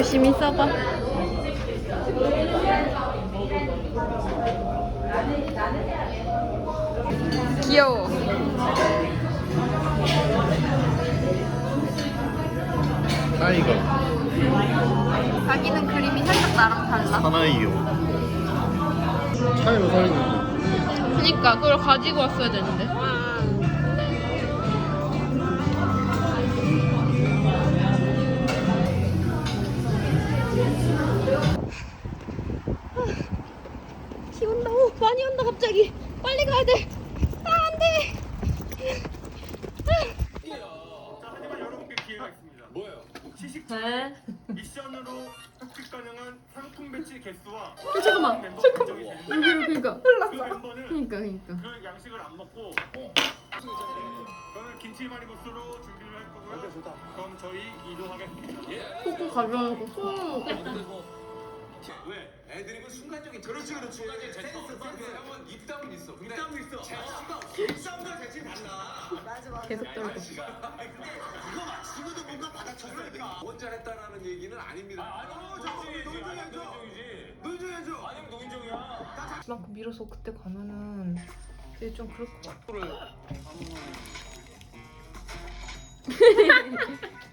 열심히 써봐. 귀여워. 타이거 자기는 그림이 살짝 나랑 달라. 사나이요 차이로 살리는 그니까 그걸 가지고 왔어야 되는데. 많이 온다 갑자기. 빨리 가야 돼. 아, 안 돼. 하지만 여러분께 기회가 있습니다. 뭐예요? 시식 네. 미션으로 획득 가능한 상품 배치 개수와 어, 잠깐만. 멤버 결정이 되는데 여기로 그니까. 그 멤버는 그니까 그니까. 그 양식을 안 먹고 저는 김치말이국수로 준비를 할 거고요. 그럼 저희 이동하겠습니다. 코코 가져와놓고 소. 왜? 애드립은 순간적인 그렇지 그렇지. 순간적인 재치 형은 입담은 있어. 근데 입담은 있어. 재치가 입담과 재치 달라. 계속 떨고. 그거 맞추고도 뭔가 받아쳤으니까. 혼자 했다라는 얘기는 아닙니다. 아 아니 노인정이죠 노인정이죠 아니면 노인정이야. 그만큼 밀어서 그때 가면은 되게 좀 그럴 것 같아.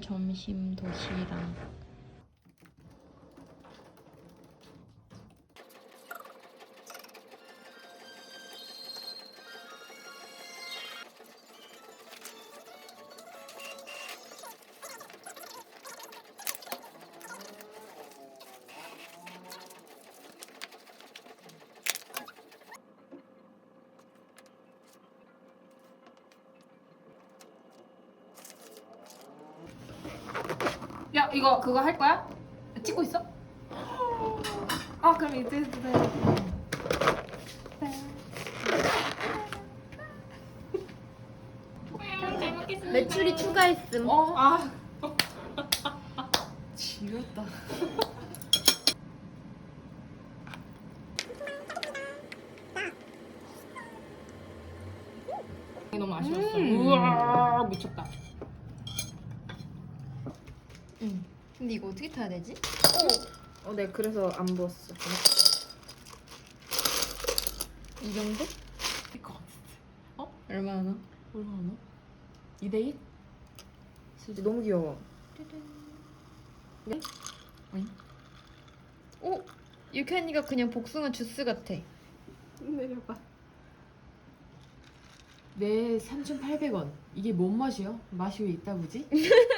점심 도시락. 야 이거 그거 할 거야? 찍고 있어? 아 그럼 이제 해도 돼. 매출이 추가했음. 어 아. 지렸다. 너무 아쉬웠어. 우와 미쳤다. 응. 근데 이거 어떻게 타야 되지? 어, 네 그래서 안 부었어. 이 정도? 이거 어? 얼마나? 얼마나? 2대1? 진짜 너무 귀여워. 네? 오! 유캔이가 그냥 복숭아 주스 같아. 내려봐. 네 3,800원 이게 뭔 맛이요? 맛이 왜 있다 보지?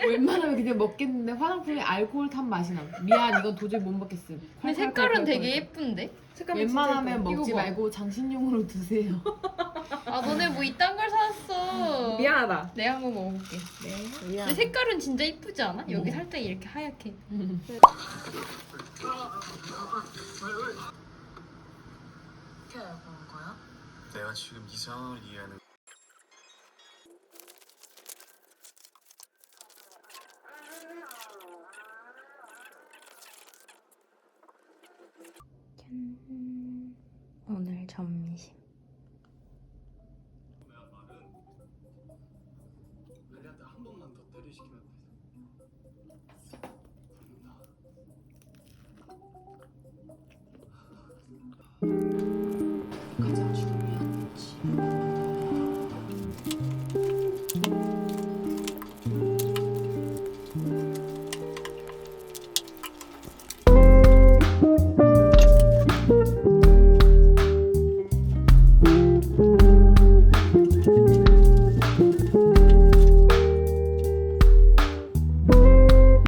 웬만하면 그냥 먹겠는데 화장품에 알코올 탄 맛이 나 미안 이건 도저히 못 먹겠음 근데 색깔은 되게 예쁜데? 웬만하면 먹지 봐. 말고 장식용으로 드세요 아 너네 뭐 이딴 걸 사왔어 미안하다. 내가 한번 먹어볼게 근데 색깔은 진짜 이쁘지 않아? 여기 살짝 이렇게 하얗게 내가 지금 이 상황을 이해하는 점심. 아, 한 번만 더 때리시키면 돼.